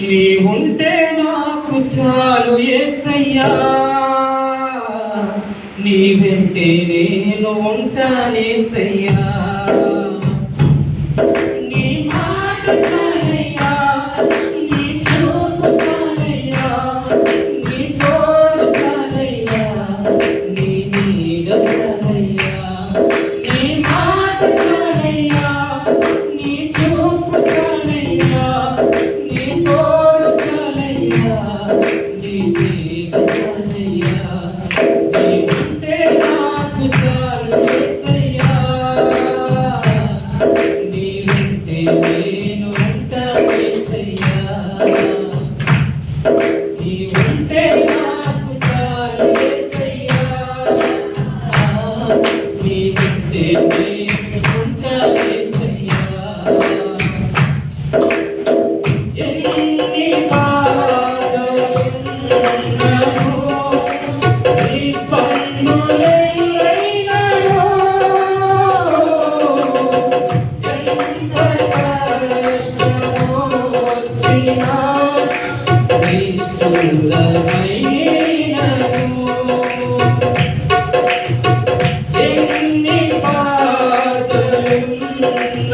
నీ ఉంటే నాకు చాలు ఏసయ్యా. నీ వెంటే నేను ఉంటానేసయ్యా నేను ఉంటాను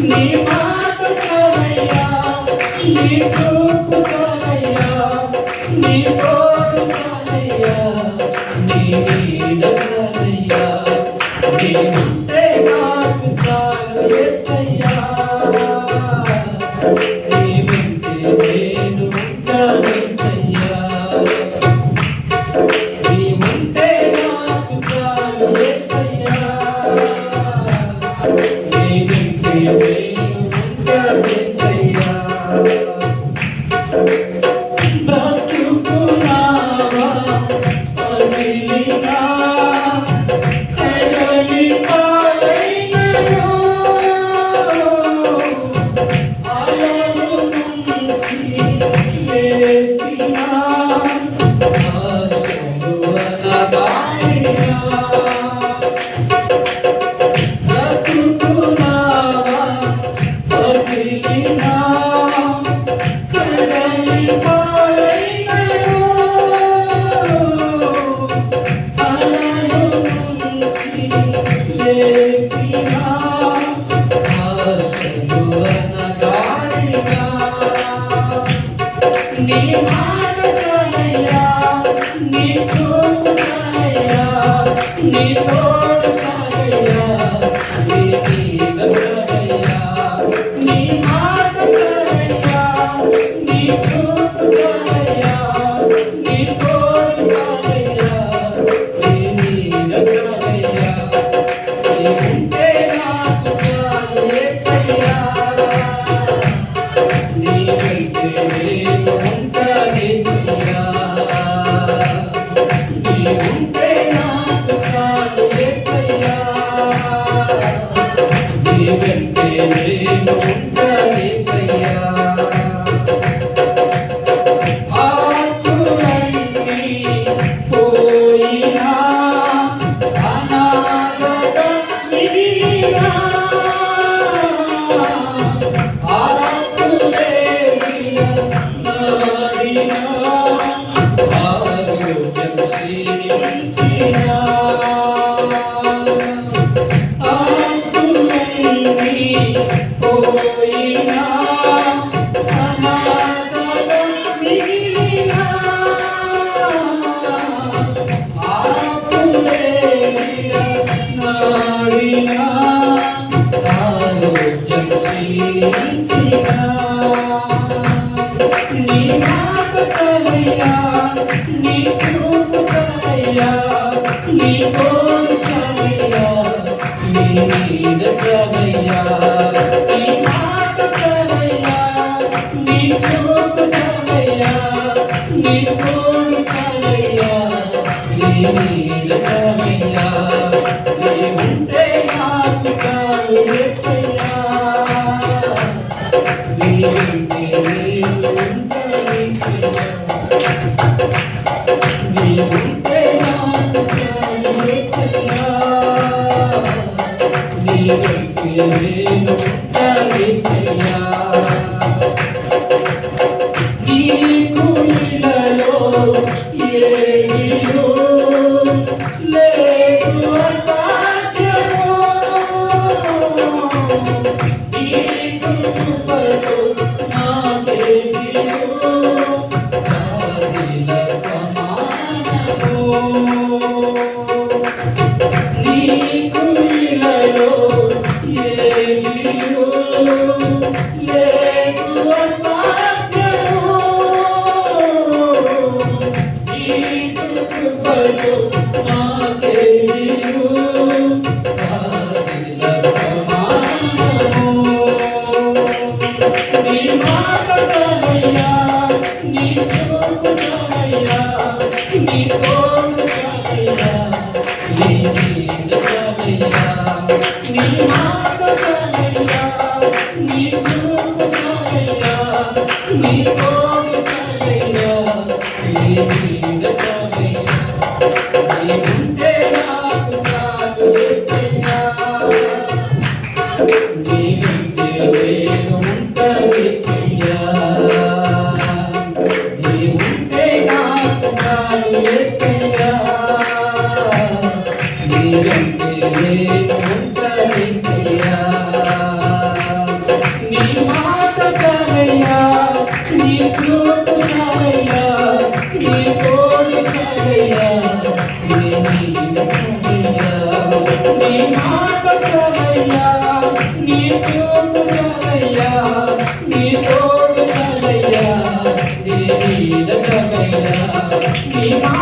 నీ మాట నీ చూపు Amen. see. Thank you. నేను కలిసయ్యా నీకు ఇలలో ఏమియో లేదు అసాధ్యమో నీకు కృపలో నాకేమియో నాదిల సమానమో. నీ తోడు చలయ్యా నీ మీద చలయ్యా నీ మా